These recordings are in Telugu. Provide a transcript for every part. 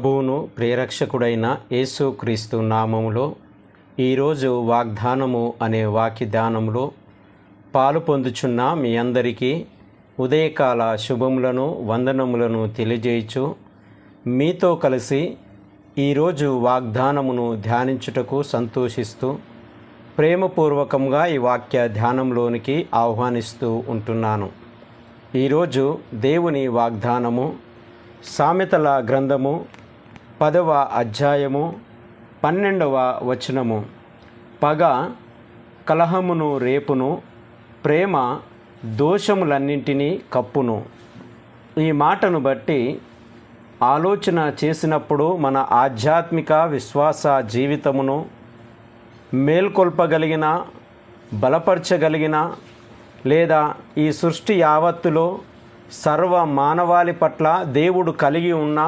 ప్రభువును ప్రేరక్షకుడైన యేసుక్రీస్తు నామములో ఈరోజు వాగ్దానము అనే వాక్య ధ్యానంలో పాలు పొందుచున్న మీ అందరికీ ఉదయకాల శుభములను వందనములను తెలియజేయచు మీతో కలిసి ఈరోజు వాగ్దానమును ధ్యానించుటకు సంతోషిస్తూ ప్రేమపూర్వకంగా ఈ వాక్య ధ్యానంలోనికి ఆహ్వానిస్తూ ఉంటున్నాను. ఈరోజు దేవుని వాగ్దానము సామెతల గ్రంథము పదవ అధ్యాయము పన్నెండవ వచనము. పగ కలహమును రేపును ప్రేమ దోషములన్నింటినీ కప్పును. ఈ మాటను బట్టి ఆలోచన చేసినప్పుడు మన ఆధ్యాత్మిక విశ్వాస జీవితమును మేల్కొల్పగలిగిన బలపరచగలిగిన లేదా ఈ సృష్టి యావత్తులో సర్వ మానవాళి పట్ల దేవుడు కలిగి ఉన్న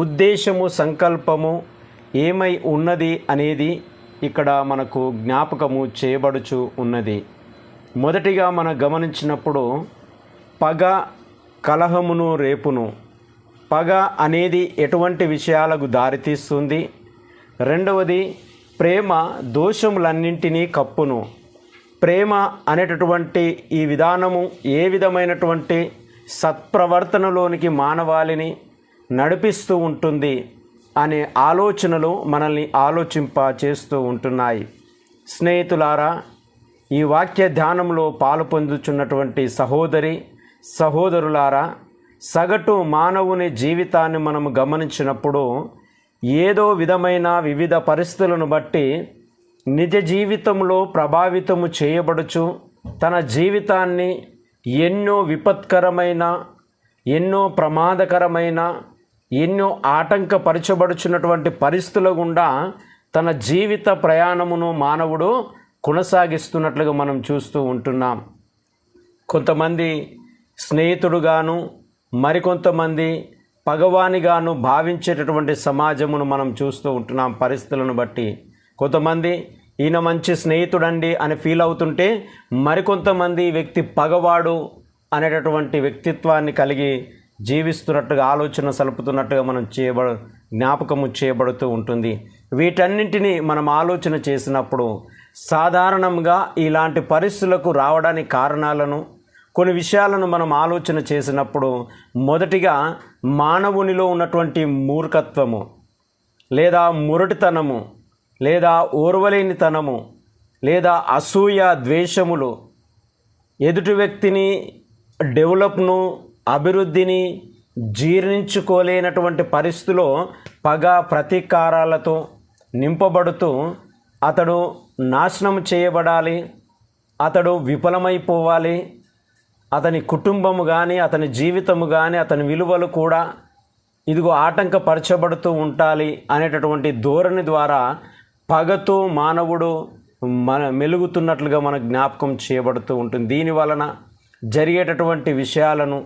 ఉద్దేశము సంకల్పము ఏమై ఉన్నది అనేది ఇక్కడ మనకు జ్ఞాపకము చేయబడుచు ఉన్నది. మొదటిగా మనం గమనించినప్పుడు పగ కలహమును రేపును. పగ అనేది ఎటువంటి విషయాలకు దారితీస్తుంది? రెండవది ప్రేమ దోషములన్నింటినీ కప్పును. ప్రేమ అనేటటువంటి ఈ విధానము ఏ విధమైనటువంటి సత్ప్రవర్తనలోనికి మానవాళిని నడిపిస్తూ ఉంటుంది అనే ఆలోచనలు మనల్ని ఆలోచింప చేస్తూ ఉంటున్నాయి. స్నేహితులారా ఈ వాక్య ధ్యానంలో పాలు పొందుచున్నటువంటి సహోదరి సహోదరులారా సగటు మానవుని జీవితాన్ని మనం గమనించినప్పుడు ఏదో విధమైన వివిధ పరిస్థితులను బట్టి నిజ జీవితంలో ప్రభావితము చేయబడుచు తన జీవితాన్ని ఎన్నో విపత్కరమైన ఎన్నో ప్రమాదకరమైన ఎన్నో ఆటంకపరచబడుచున్నటువంటి పరిస్థితుల గుండా తన జీవిత ప్రయాణమును మానవుడు కొనసాగిస్తున్నట్లుగా మనం చూస్తూ ఉంటున్నాం. కొంతమంది స్నేహితుడుగాను మరికొంతమంది పగవానిగాను భావించేటటువంటి సమాజమును మనం చూస్తూ ఉంటున్నాం పరిస్థితులను బట్టి. కొంతమంది ఈయన మంచి స్నేహితుడండి అని ఫీల్ అవుతుంటే మరికొంతమంది వ్యక్తి పగవాడు అనేటటువంటి వ్యక్తిత్వాన్ని కలిగి జీవిస్తున్నట్టుగా ఆలోచన సలుపుతున్నట్టుగా మనం చేయబడ జ్ఞాపకము చేయబడుతూ ఉంటుంది. వీటన్నింటినీ మనం ఆలోచన చేసినప్పుడు సాధారణంగా ఇలాంటి పరిస్థితులకు రావడానికి కారణాలను కొన్ని విషయాలను మనం ఆలోచన చేసినప్పుడు మొదటిగా మానవునిలో ఉన్నటువంటి మూర్ఖత్వము లేదా మురటితనము లేదా ఓర్వలేనితనము లేదా అసూయ ద్వేషములు ఎదుటి వ్యక్తిని డెవలప్ను అభివృద్ధిని జీర్ణించుకోలేనటువంటి పరిస్థితిలో పగ ప్రతీకారాలతో నింపబడుతూ అతడు నాశనం చేయబడాలి అతడు విఫలమైపోవాలి. అతని కుటుంబము కానీ అతని జీవితము కానీ అతని విలువలు కూడా ఇదిగో ఆటంకపరచబడుతూ ఉండాలి అనేటటువంటి ధోరణి ద్వారా పగతో మానవుడు మన మెలుగుతున్నట్లుగా మన జ్ఞాపకం చేయబడుతూ ఉంటుంది. దీని వలన జరిగేటటువంటి విషయాలను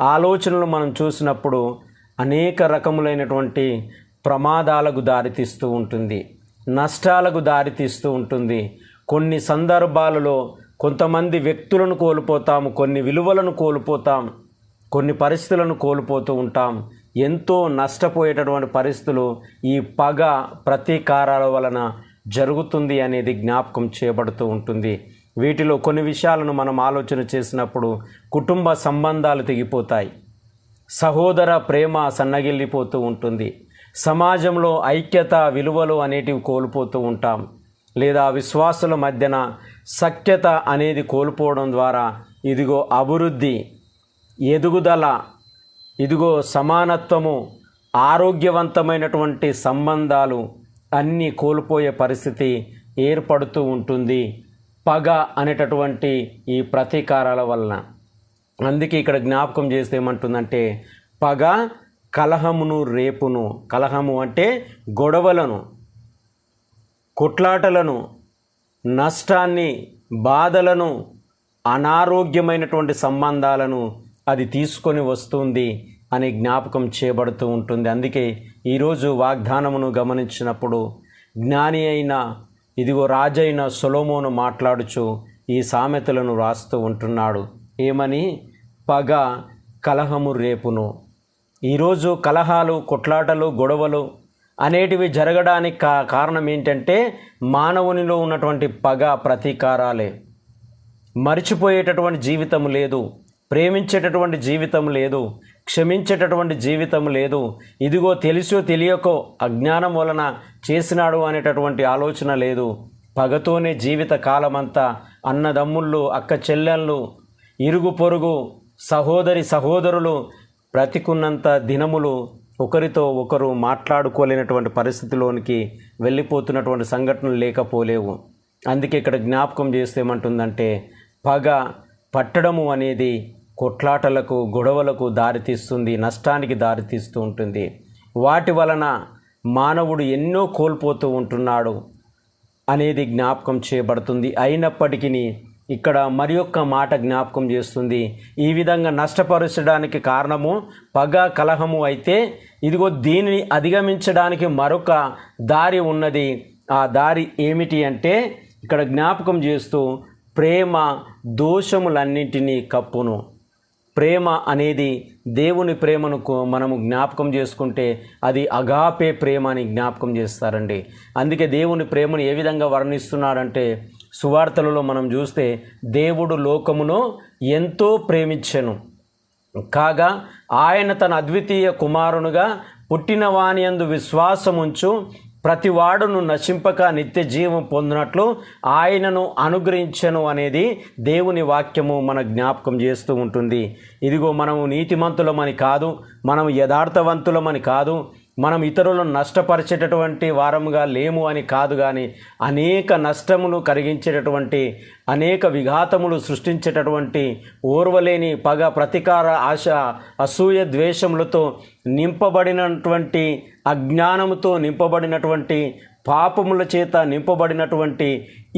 ఆలోచనలు మనం చూసినప్పుడు అనేక రకములైనటువంటి ప్రమాదాలకు దారితీస్తూ ఉంటుంది నష్టాలకు దారితీస్తూ ఉంటుంది. కొన్ని సందర్భాలలో కొంతమంది వ్యక్తులను కోల్పోతాము కొన్ని విలువలను కోల్పోతాం కొన్ని పరిస్థితులను కోల్పోతూ ఉంటాం. ఎంతో నష్టపోయేటటువంటి పరిస్థితులు ఈ పగ ప్రతీకారాల వలన జరుగుతుంది అనేది జ్ఞాపకం చేయబడుతూ ఉంటుంది. వీటిలో కొన్ని విషయాలను మనం ఆలోచన చేసినప్పుడు కుటుంబ సంబంధాలు తెగిపోతాయి. సహోదర ప్రేమ సన్నగిల్లిపోతూ ఉంటుంది. సమాజంలో ఐక్యత విలువలు అనేటివి కోల్పోతూ ఉంటాం. లేదా విశ్వాసుల మధ్యన సఖ్యత అనేది కోల్పోవడం ద్వారా ఇదిగో అభివృద్ధి ఎదుగుదల ఇదిగో సమానత్వము ఆరోగ్యవంతమైనటువంటి సంబంధాలు అన్నీ కోల్పోయే పరిస్థితి ఏర్పడుతూ ఉంటుంది. పగ అనేటటువంటి ఈ ప్రతీకారాల వలన. అందుకే ఇక్కడ జ్ఞాపకం చేస్తే ఏమంటుందంటే పగ కలహమును రేపును. కలహము అంటే గొడవలను కొట్లాటలను నష్టాన్ని బాధలను అనారోగ్యమైనటువంటి సంబంధాలను అది తీసుకొని వస్తుంది అని జ్ఞాపకం చేయబడుతూ ఉంటుంది. అందుకే ఈరోజు వాగ్దానమును గమనించినప్పుడు జ్ఞాని అయిన ఇదిగో రాజైన సొలోమోను మాట్లాడుచు ఈ సామెతలను రాస్తూ ఉంటున్నాడు. ఏమని? పగ కలహము రేపును. ఈరోజు కలహాలు కొట్లాటలు గొడవలు అనేటివి జరగడానికి కా కారణం ఏంటంటే మానవునిలో ఉన్నటువంటి పగ ప్రతీకారాలే. మర్చిపోయేటటువంటి జీవితం లేదు. ప్రేమించేటటువంటి జీవితం లేదు. క్షమించేటటువంటి జీవితం లేదు. ఇదిగో తెలుసో తెలియకో అజ్ఞానం వలన చేసినాడు అనేటటువంటి ఆలోచన లేదు. పగతోనే జీవిత కాలమంతా అన్నదమ్ముళ్ళు అక్క చెల్లెళ్ళు ఇరుగు పొరుగు సహోదరి సహోదరులు బ్రతికున్నంత దినములు ఒకరితో ఒకరు మాట్లాడుకోలేనటువంటి పరిస్థితిలోనికి వెళ్ళిపోతున్నటువంటి సంఘటనలు లేకపోలేవు. అందుకే ఇక్కడ జ్ఞాపకం చేస్తే ఏమంటుందంటే పగ పట్టడము అనేది కొట్లాటలకు గొడవలకు దారితీస్తుంది నష్టానికి దారితీస్తూ ఉంటుంది. వాటి వలన మానవుడు ఎన్నో కోల్పోతూ ఉంటున్నాడు అనేది జ్ఞాపకం చేయబడుతుంది. అయినప్పటికీ ఇక్కడ మరి ఒక్క మాట జ్ఞాపకం చేస్తుంది. ఈ విధంగా నష్టపరచడానికి కారణము పగ కలహము అయితే ఇదిగో దీనిని అధిగమించడానికి మరొక దారి ఉన్నది. ఆ దారి ఏమిటి అంటే ఇక్కడ జ్ఞాపకం చేస్తూ ప్రేమ దోషములన్నింటినీ కప్పును. ప్రేమ అనేది దేవుని ప్రేమను మనము జ్ఞాపకం చేసుకుంటే అది అగాపే ప్రేమ అని జ్ఞాపకం చేస్తారండి. అందుకే దేవుని ప్రేమను ఏ విధంగా వర్ణిస్తున్నాడంటే సువార్తలలో మనం చూస్తే దేవుడు లోకమును ఎంతో ప్రేమించెను. కాగా ఆయన తన అద్వితీయ కుమారునుగా పుట్టిన వాని యందు విశ్వాసముంచు ప్రతివాడును నశింపక నిత్య జీవం పొందినట్లు ఆయనను అనుగ్రహించను అనేది దేవుని వాక్యము మన జ్ఞాపకం చేస్తూ ఉంటుంది. ఇదిగో మనము నీతిమంతులమని కాదు మనం యథార్థవంతులమని కాదు మనం ఇతరులను నష్టపరిచేటటువంటి వారముగా లేము అని కాదు కానీ అనేక నష్టములు కలిగించేటటువంటి అనేక విఘాతములు సృష్టించేటటువంటి ఓర్వలేని పగ ప్రతీకార ఆశ అసూయ ద్వేషములతో నింపబడినటువంటి అజ్ఞానముతో నింపబడినటువంటి పాపముల చేత నింపబడినటువంటి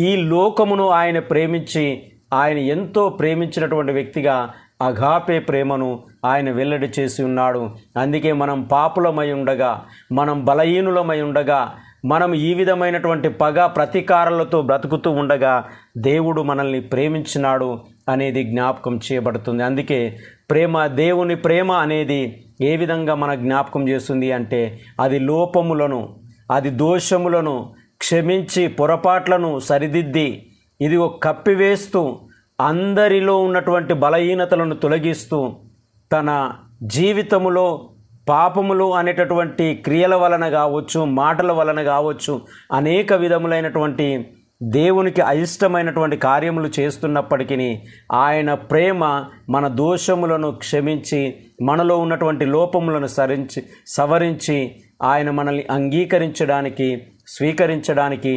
ఈ లోకమును ఆయన ప్రేమించి ఆయన ఎంతో ప్రేమించినటువంటి వ్యక్తిగా అఘాపే ప్రేమను ఆయన వెల్లడి చేసి ఉన్నాడు. అందుకే మనం పాపులమై ఉండగా మనం బలహీనులమై ఉండగా మనం ఈ విధమైనటువంటి పగ ప్రతీకారాలతో బ్రతుకుతూ ఉండగా దేవుడు మనల్ని ప్రేమించినాడు అనేది జ్ఞాపకం చేయబడుతుంది. అందుకే ప్రేమ దేవుని ప్రేమ అనేది ఏ విధంగా మన జ్ఞాపకం చేస్తుంది అంటే అది లోపములను అది దోషములను క్షమించి పొరపాట్లను సరిదిద్ది ఇది ఒక కప్పివేస్తూ అందరిలో ఉన్నటువంటి బలహీనతలను తొలగిస్తూ తన జీవితములో పాపములు అనేటటువంటి క్రియల వలన కావచ్చు మాటల వలన కావచ్చు అనేక విధములైనటువంటి దేవునికి అయిష్టమైనటువంటి కార్యములు చేస్తున్నప్పటికీ ఆయన ప్రేమ మన దోషములను క్షమించి మనలో ఉన్నటువంటి లోపములను సరించి సవరించి ఆయన మనల్ని అంగీకరించడానికి స్వీకరించడానికి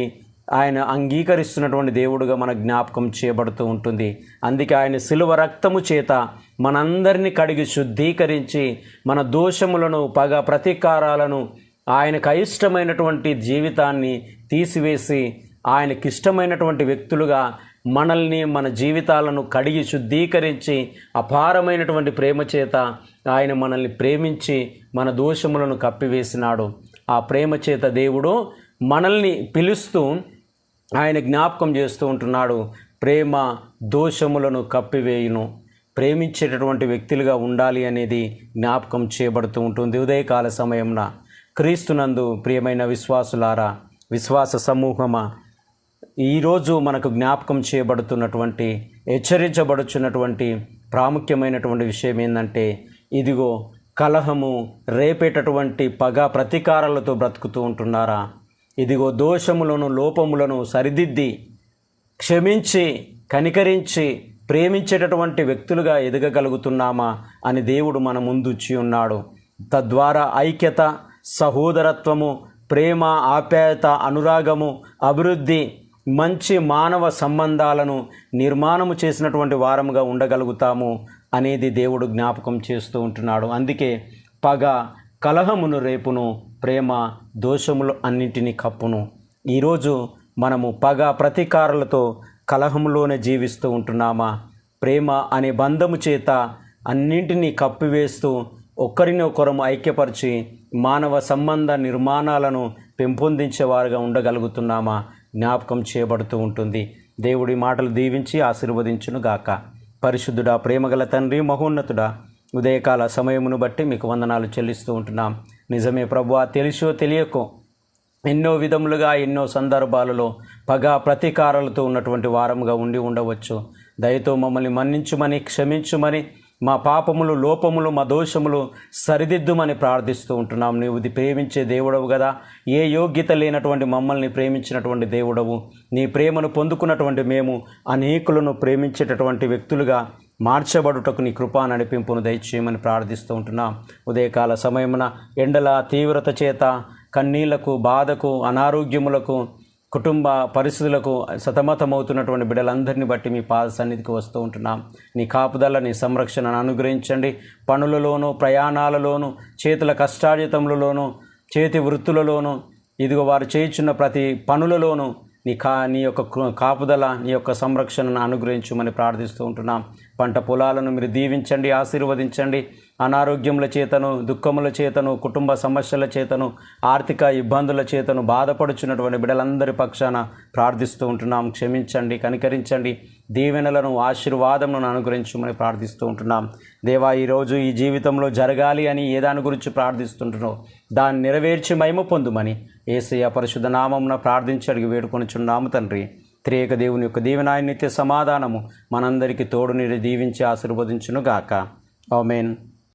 ఆయన అంగీకరిస్తున్నటువంటి దేవుడుగా మన జ్ఞాపకం చేయబడుతూ ఉంటుంది. అందుకే ఆయన సిలువ రక్తము చేత మనందరినీ కడిగి శుద్ధీకరించి మన దోషములను పగ ప్రతీకారాలను ఆయనకు అయిష్టమైనటువంటి జీవితాన్ని తీసివేసి ఆయనకి ఇష్టమైనటువంటి వ్యక్తులుగా మనల్ని మన జీవితాలను కడిగి శుద్ధీకరించి అపారమైనటువంటి ప్రేమ చేత ఆయన మనల్ని ప్రేమించి మన దోషములను కప్పివేసినాడు. ఆ ప్రేమ చేత దేవుడు మనల్ని పిలుస్తూ ఆయన జ్ఞాపకం చేస్తూ ఉంటున్నాడు ప్రేమ దోషములను కప్పివేయును. ప్రేమించేటటువంటి వ్యక్తులుగా ఉండాలి అనేది జ్ఞాపకం చేయబడుతూ ఉంటుంది ఉదయకాల సమయంన. క్రీస్తునందు ప్రియమైన విశ్వాసులారా విశ్వాస సమూహమా ఈరోజు మనకు జ్ఞాపకం చేయబడుతున్నటువంటి హెచ్చరించబడుచున్నటువంటి ప్రాముఖ్యమైనటువంటి విషయం ఏంటంటే ఇదిగో కలహము రేపేటటువంటి పగ ప్రతీకారాలతో బ్రతుకుతూ ఉంటున్నారా? ఇదిగో దోషములను లోపములను సరిదిద్ది క్షమించి కనికరించి ప్రేమించేటటువంటి వ్యక్తులుగా ఎదగగలుగుతున్నామా అని దేవుడు మన ముందుచ్చి ఉన్నాడు తద్వారా ఐక్యత సహోదరత్వము ప్రేమ ఆప్యాయత అనురాగము అభివృద్ధి మంచి మానవ సంబంధాలను నిర్మాణము చేసినటువంటి వారముగా ఉండగలుగుతాము అనేది దేవుడు జ్ఞాపకం చేస్తూ ఉంటున్నాడు. అందుకే పగ కలహమును రేపును ప్రేమ దోషములు అన్నింటినీ కప్పును. ఈరోజు మనము పగ ప్రతీకారులతో కలహంలోనే జీవిస్తూ ఉంటున్నామా? ప్రేమ అనే బంధము చేత అన్నింటినీ కప్పివేస్తూ ఒకరిని ఒకరము ఐక్యపరిచి మానవ సంబంధ నిర్మాణాలను పెంపొందించేవారుగా ఉండగలుగుతున్నామా? జ్ఞాపకం చేయబడుతూ ఉంటుంది. దేవుడి మాటలు దీవించి ఆశీర్వదించును గాక. పరిశుద్ధుడా ప్రేమగల తండ్రి మహోన్నతుడా ఉదయకాల సమయమును బట్టి మీకు వందనాలు చెల్లిస్తూ ఉంటున్నాం. నిజమే ప్రభు తెలిసో తెలియకో ఎన్నో విధములుగా ఎన్నో సందర్భాలలో పగ ప్రతీకారాలతో ఉన్నటువంటి వారముగా ఉండి ఉండవచ్చు. దయతో మమ్మల్ని మన్నించుమని క్షమించుమని మా పాపములు లోపములు మా దోషములు సరిదిద్దుమని ప్రార్థిస్తూ ఉంటున్నాం. నీవు ఇది ప్రేమించే దేవుడవు కదా ఏ యోగ్యత లేనటువంటి మమ్మల్ని ప్రేమించినటువంటి దేవుడవు. నీ ప్రేమను పొందుకున్నటువంటి మేము అనేకులను ప్రేమించేటటువంటి వ్యక్తులుగా మార్చబడుటకు నీ కృపా నడిపింపును దయచేయమని ప్రార్థిస్తూ ఉంటున్నాం. ఉదయకాల సమయమున ఎండల తీవ్రత చేత కన్నీళ్ళకు బాధకు అనారోగ్యములకు కుటుంబ పరిస్థితులకు సతమతమవుతున్నటువంటి బిడ్డలందరినీ బట్టి మీ పాద సన్నిధికి వస్తూ ఉంటున్నాం. నీ కాపుదల నీ సంరక్షణను అనుగ్రహించండి. పనులలోనూ ప్రయాణాలలోనూ చేతుల కష్టార్జితములలోనూ చేతి వృత్తులలోనూ ఇదిగో వారు చేయించున్న ప్రతి పనులలోనూ నీ కా నీ యొక్క కృ- కాపుదల నీ యొక్క సంరక్షణను అనుగ్రహించమని ప్రార్థిస్తూ ఉంటున్నాం. పంట పొలాలను మీరు దీవించండి ఆశీర్వదించండి. అనారోగ్యముల చేతను దుఃఖముల చేతను కుటుంబ సమస్యల చేతను ఆర్థిక ఇబ్బందుల చేతను బాధపడుచున్నటువంటి బిడ్డలందరి పక్షాన ప్రార్థిస్తూ ఉంటున్నాం. క్షమించండి కనికరించండి. దీవెనలను ఆశీర్వాదములను అనుగ్రహించమని ప్రార్థిస్తూ ఉంటున్నాం. దేవా ఈరోజు ఈ జీవితంలో జరగాలి అని ఏ దాని గురించి ప్రార్థిస్తుంటున్నావు? దాన్ని నెరవేర్చి మహిమ పొందుమని ఏసయ్య పరిశుద్ధ నామంన ప్రార్థించి అడిగి వేడుకొనిచున్నాము తండ్రి. త్రేక దేవుని యొక్క దీవెనాయ నిత్య సమాధానము మనందరికీ తోడు నీరు దీవించి ఆశీర్వదించును గాక ఆమెన్.